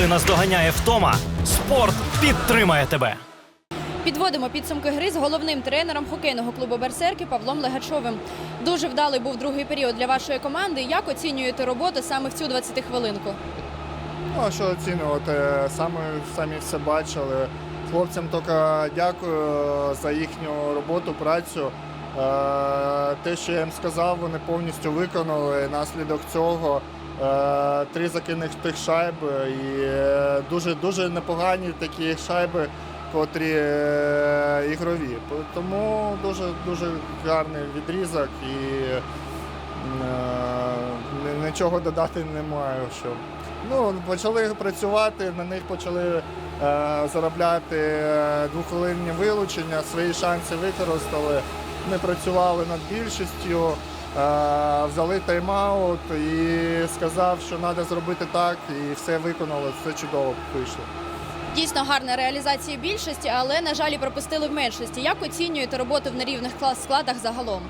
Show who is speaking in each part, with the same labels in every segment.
Speaker 1: Коли наздоганяє втома, спорт підтримає тебе.
Speaker 2: Підводимо підсумки гри з головним тренером хокейного клубу Берсерки Павлом Легачовим. Дуже вдалий був другий період для вашої команди. Як оцінюєте роботу саме в цю 20 хвилинку?
Speaker 3: Ну, а що оцінювати? Саме самі все бачили. Хлопцям тільки дякую за їхню роботу, працю. Е, Те, що я їм сказав, вони повністю виконали. Наслідок цього е, три закинутих шайби і е, дуже дуже непогані такі шайби, котрі ігрові. Тому дуже дуже гарний відрізок і нічого додати не маю. Що. Ну, почали працювати, на них почали заробляти двохвилинні вилучення, свої шанси використали. Ми працювали над більшістю, е, взяли тайм-аут і сказав, що треба зробити так, і все виконали, все чудово вийшло.
Speaker 2: Дійсно гарна реалізація більшості, але на жаль, пропустили в меншості. Як оцінюєте роботу в нерівних складах загалом?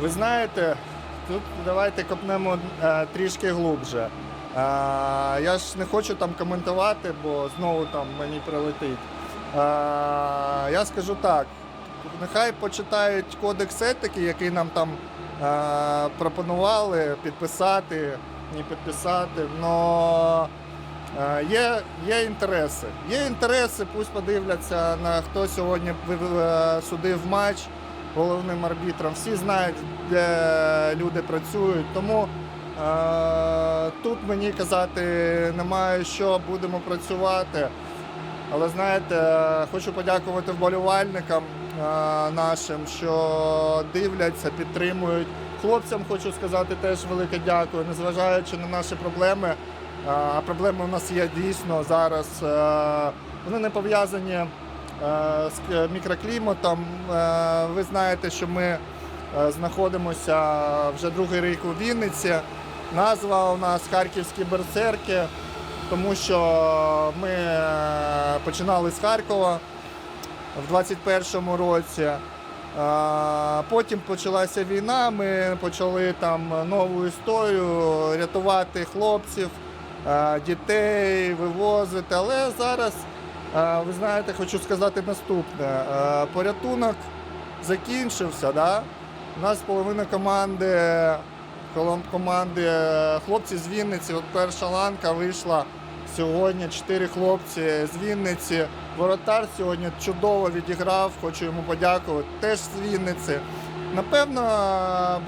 Speaker 3: Ви знаєте, тут давайте копнемо е, трішки глубже. Е, я ж не хочу там коментувати, бо знову там мені прилетить. Я скажу так: нехай почитають кодекс етики, який нам там е, пропонували підписати, не підписати. Но е, є, є інтереси. Є інтереси, пусть подивляться на хто сьогодні е, судив матч головним арбітром. Всі знають, де люди працюють. Тому е, тут мені казати немає що, будемо працювати. Але знаєте, е, хочу подякувати вболівальникам нашим, що дивляться, підтримують. Хлопцям хочу сказати теж велике дякую, незважаючи на наші проблеми. Е, А проблеми у нас є дійсно зараз. е, Вони не пов'язані е, з мікрокліматом. Е, Ви знаєте, що ми е, знаходимося вже другий рік у Вінниці. Назва у нас Харківські берсерки, тому що ми е, починали з Харкова в 21-му році. Потім почалася війна, ми почали там нову історію рятувати хлопців, дітей, вивозити. Але зараз, ви знаєте, хочу сказати наступне: порятунок закінчився. Да? У нас половина команди, команди хлопці з Вінниці. От перша ланка вийшла сьогодні. Чотири хлопці з Вінниці. Воротар сьогодні чудово відіграв, хочу йому подякувати. Теж з Вінниці. Напевно,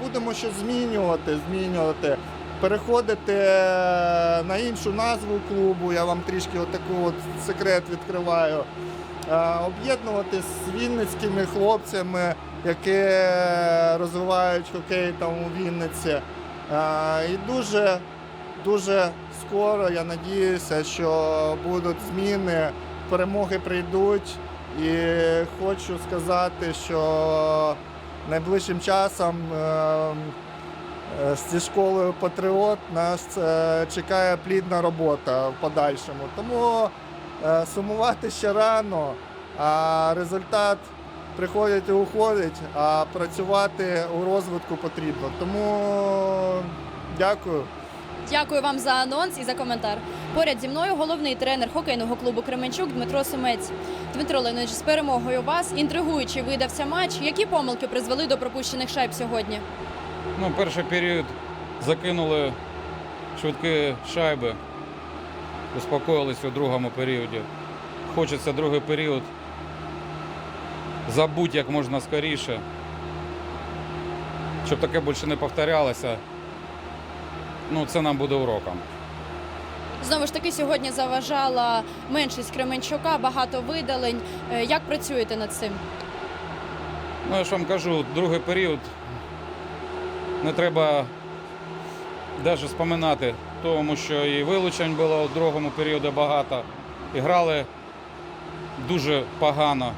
Speaker 3: будемо щось змінювати, змінювати, переходити е, на іншу назву клубу. Я вам трішки отаку от секрет відкриваю. Е, Об'єднувати з вінницькими хлопцями, які розвивають хокей там у Вінниці. Е, І дуже, дуже скоро я надіюся, що будуть зміни, перемоги прийдуть. І хочу сказати, що найближчим часом е, е, зі школою Патріот нас е, чекає плідна робота в подальшому. Тому е, сумувати ще рано, а результат приходить і уходить, а працювати у розвитку потрібно. Тому дякую.
Speaker 2: Дякую вам за анонс і за коментар. Поряд зі мною головний тренер хокейного клубу Кременчук Дмитро Сумець. Дмитро Леонидович, з перемогою вас інтригуючий видався матч. Які помилки призвели до пропущених шайб сьогодні?
Speaker 4: Ну, перший період закинули швидкі шайби, успокоїлись у другому періоді. Хочеться другий період забути як можна скоріше, щоб таке більше не повторялося. Ну, це нам буде уроком.
Speaker 2: Знову ж таки, сьогодні заважала меншість Кременчука, багато видалень. Е, Як працюєте над цим?
Speaker 4: Ну, я ж вам кажу, другий період не треба навіть споминати, тому що і вилучень було у другому періоді багато. І грали дуже погано.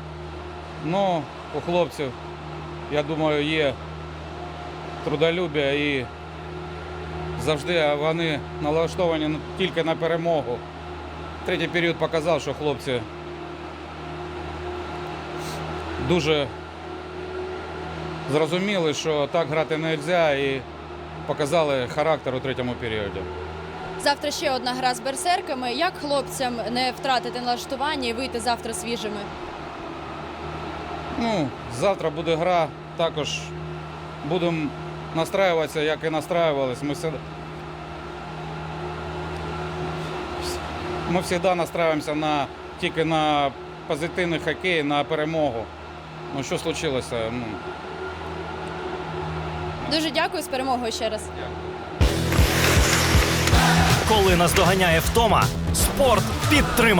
Speaker 4: Ну, у хлопців, я думаю, є трудолюбя і завжди вони налаштовані тільки на перемогу. Третій період показав, що хлопці дуже зрозуміли, що так грати не можна і показали характер у третьому періоді.
Speaker 2: Завтра ще одна гра з берсерками. Як хлопцям не втратити налаштування і вийти завтра свіжими?
Speaker 4: Ну, завтра буде гра, також будемо настраюватися, як і настраювалися. Ми всегда... Ми завжди настраюємося на, тільки на позитивний хокей, на перемогу. Ну, що случилося? Ну,
Speaker 2: Дуже дякую з перемогою ще раз.
Speaker 1: Коли наздоганяє втома, спорт підтримає.